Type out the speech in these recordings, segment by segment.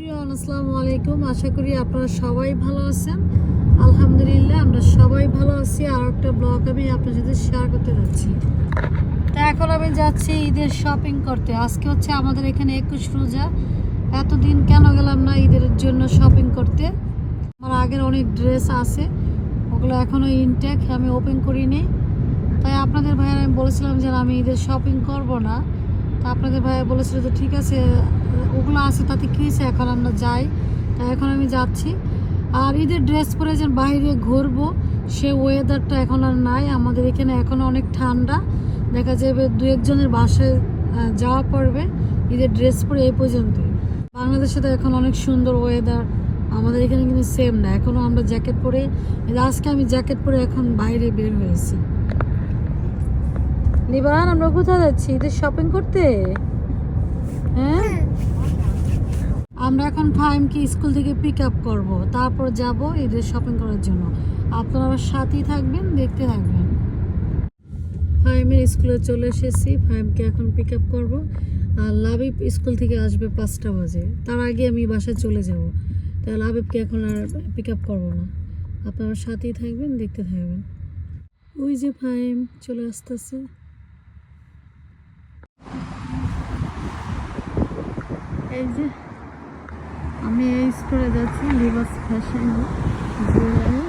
প্রিয়ন আসসালামু আলাইকুম। আশা করি আপনারা সবাই ভালো আছেন। আলহামদুলিল্লাহ, আমরা সবাই ভালো আছি। আর একটা ব্লগ আমি আপনার সাথে শেয়ার করতে যাচ্ছি। তা এখন আমি যাচ্ছি ঈদের শপিং করতে। আজকে হচ্ছে আমাদের এখানে একুশ রোজা। এতদিন কেন গেলাম না ঈদের জন্য শপিং করতে? আমার আগের অনেক ড্রেস আছে। ওগুলো এখনও ইনটেক আমি ওপেন করিনি। তাই আপনাদের ভাইয়ের, আমি বলেছিলাম যে আমি ঈদের শপিং করব না। তা আপনাদের ভাইয়া বলেছিল যে ঠিক আছে, ওগুলো আছে, তাতে কী হয়েছে? এখন আমরা যাই। তাই এখন আমি যাচ্ছি। আর ঈদের ড্রেস পরে যে বাইরে ঘুরবো, সে ওয়েদারটা এখন আর নাই। আমাদের এখানে এখন অনেক ঠান্ডা। দেখা যাবে দু একজনের বাসায় যাওয়া পড়বে। ঈদের ড্রেস পরে এই পর্যন্তই। বাংলাদেশে তো এখন অনেক সুন্দর ওয়েদার আমাদের এখানে কিন্তু সেম না। এখনও আমরা জ্যাকেট পরে, আজকে আমি জ্যাকেট পরে এখন বাইরে বের হয়েছি। নিবান, আমরা কোথায় যাচ্ছি? ঈদের শপিং করতে? হ্যাঁ? আমরা এখন ফাইমকে স্কুল থেকে পিক আপ করব। তারপর যাব ঈদের শপিং করার জন্য। আপনারা আমার সাথেই থাকবেন, দেখতে থাকবেন। ফাইমের স্কুলে চলে এসেছি। ফাইমকে এখন পিক আপ করব। আর লাবিব স্কুল থেকে আসবে পাঁচটা বাজে। তার আগে আমি বাসায় চলে যাব। তাই লাবিবকে এখন আর পিক আপ করব না। আপনারা সাথেই থাকবেন, দেখতে থাকবেন। ওই যে ফাইম চলে আসতেছে। এই যে আমি এই স্টোরে যাচ্ছি লিভাস ফ্যাশন জুয়েলারি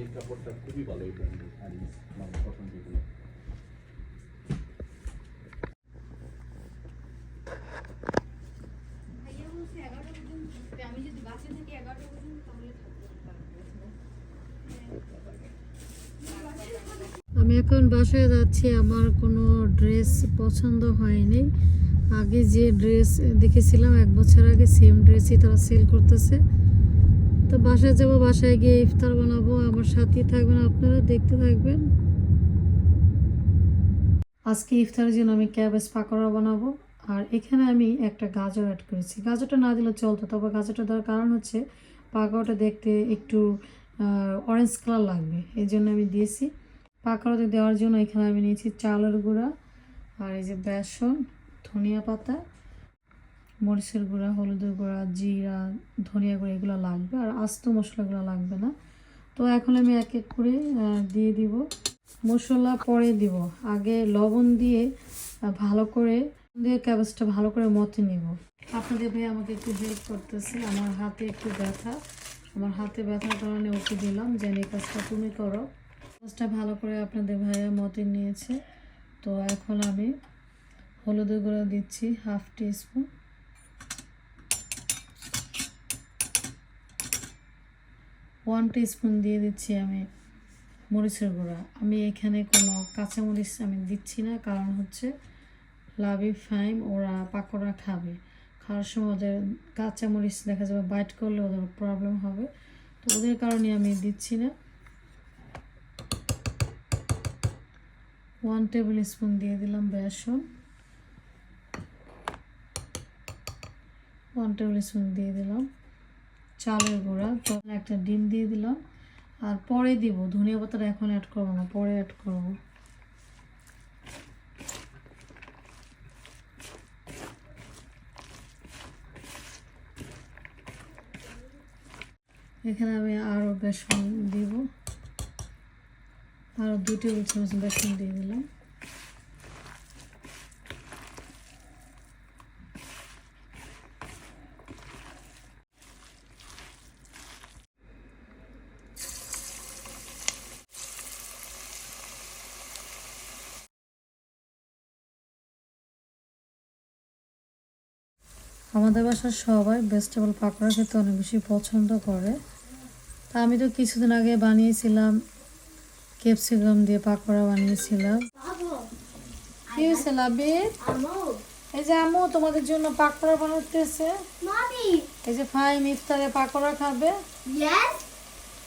এই কাপড়টা খুবই ভালো এই ব্র্যান্ডের হ্যারিস মানে কটন যেগুলো আমি এখন বাসায় যাচ্ছি, আমার কোনো ড্রেস পছন্দ হয়নি। আগে যে ড্রেস দেখেছিলাম, এক বছর আগে সেম ড্রেসই তারা সেল করতেছে। তো বাসায় যাব, বাসায় গিয়ে ইফতার বানাবো, আমার সাথেই থাকবেন আপনারা, দেখতে থাকবেন। আজকে ইফতারের জন্য আমি ক্যাবেজ পাকোড়া বানাবো, আর এখানে আমি একটা গাজর অ্যাড করেছি। গাজরটা না দিলে চলতো, তবে গাজরটা দেওয়ার কারণ হচ্ছে পাকোড়াটা দেখতে একটু অরেঞ্জ কালার লাগবে। এই জন্য আমি দিয়েছি। পাকড়াতে দেওয়ার জন্য এখানে আমি নিয়েছি চালের গুঁড়া আর এই যে বেসন, ধনিয়া পাতা, মরিচের গুঁড়া, হলুদের গুঁড়া, জিরা, ধনিয়া গুঁড়া, এগুলো লাগবে। আর আস্ত মশলাগুলো লাগবে না। তো এখন আমি এক এক করে দিয়ে দিব। মশলা পরে দিব। আগে লবণ দিয়ে ভালো করে দিয়ে ক্যাবেজটা ভালো করে মতে নিব। আপনাদের ভাই আমাকে একটু হেল্প করতেছে, আমার হাতে একটু ব্যথা। আমার হাতে ব্যথার কারণে ওকে দিলাম যে এই কাজটা তুমি করো। কাজটা ভালো করে আপনাদের ভাইয়া মতে নিয়েছে। তো এখন আমি হলুদের গুঁড়ো দিচ্ছি, half teaspoon one spoon দিয়ে দিচ্ছি আমি মরিচের গুঁড়া। আমি এখানে কোনো কাঁচামরিচ আমি দিচ্ছি না, কারণ হচ্ছে লাভি ফাইম, ওরা পাকোড়া খাবে। খাওয়ার সময় ওদের কাঁচামরিচ দেখা যাবে, বাইট করলে ওদের প্রবলেম হবে। তো ওদের কারণে আমি দিচ্ছি না। ওয়ান টেবিল স্পুন দিয়ে দিলাম বেসন। ওয়ান টেবিল স্পুন দিয়ে দিলাম চালের গুঁড়া। তো একটা ডিম দিয়ে দিলাম। আর পরে দিব, ধনিয়া পাতাটা এখন অ্যাড করব না, পরে অ্যাড করব। এখানে আমি আরও বেসন দিব। আরও দু টেবিল চামচ বেসন দিয়ে দিলাম। আমাদের বাসার সবাই ভেজিটেবল পাকোড়া খেতে অনেক বেশি পছন্দ করে। তা আমি তো কিছুদিন আগে বানিয়েছিলাম ক্যাপসিকাম দিয়ে পাকোড়া বানিয়েছিলাম। কি হয়েছে লাবির এই যে আম্মু তোমাদের জন্য পাকোড়া বানাতেছে এই যে ফাইম ইফতারে পাকোড়া খাবে।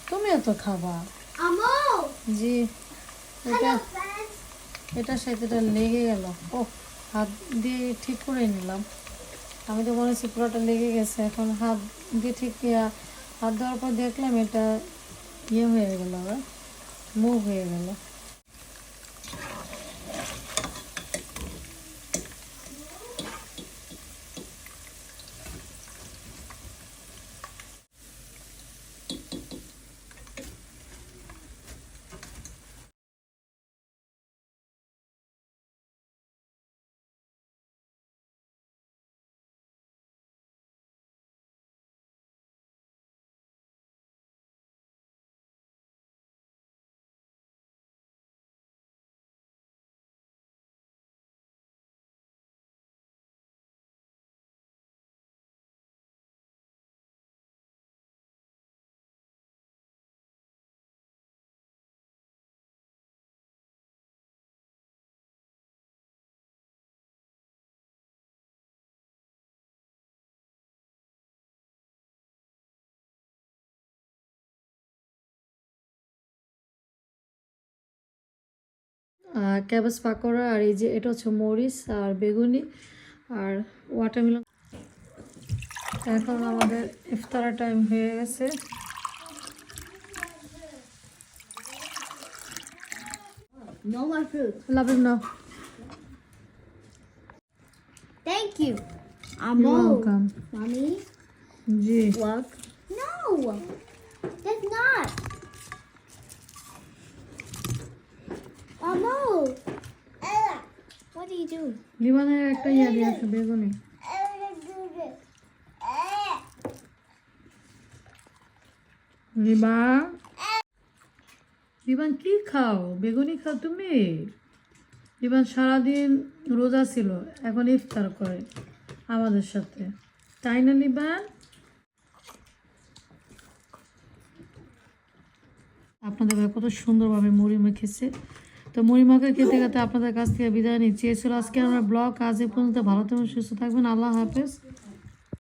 তুমিও তো খাবা. জি। এটা এটা লেগে গেল। ও হাত দিয়ে ঠিক করে নিলাম। আমি তো মনে হচ্ছে পুরোটা লেগে গেছে। এখন হাত দিয়ে ঠিক হাত দেওয়ার পর দেখলাম এটা ইয়ে হয়ে গেল আবার মুভ হয়ে গেল। ক্যাবেজ পাকোড়া আর এই যে এটা হচ্ছে মরিচ আর বেগুনি আর ওয়াটারমেলন এখন আমাদের ইফতারা টাইম হয়ে গেছে No more fruit. লাভিম না Thank you. ওয়েলকাম Mommy, জি look. No, that's not. লিবানের একটা ইয়া দিয়ে আছে, বেগুনি. রিবা রিবান কি খাও? বেগুনি খাও তুমি? রিবান সারাদিন রোজা ছিল, এখন ইফতার করে আমাদের সাথে। তাই না, লিবান? আপনাদের কত সুন্দরভাবে মুড়ি মেখেছে। তো মরিমাকে খেতে খেতে আপনাদের কাছ থেকে বিদায় নিচ্ছি। এসব আজকে আমরা ব্লগ আজ এ পর্যন্ত। ভালো থাকবেন, সুস্থ থাকবেন। আল্লাহ হাফেজ।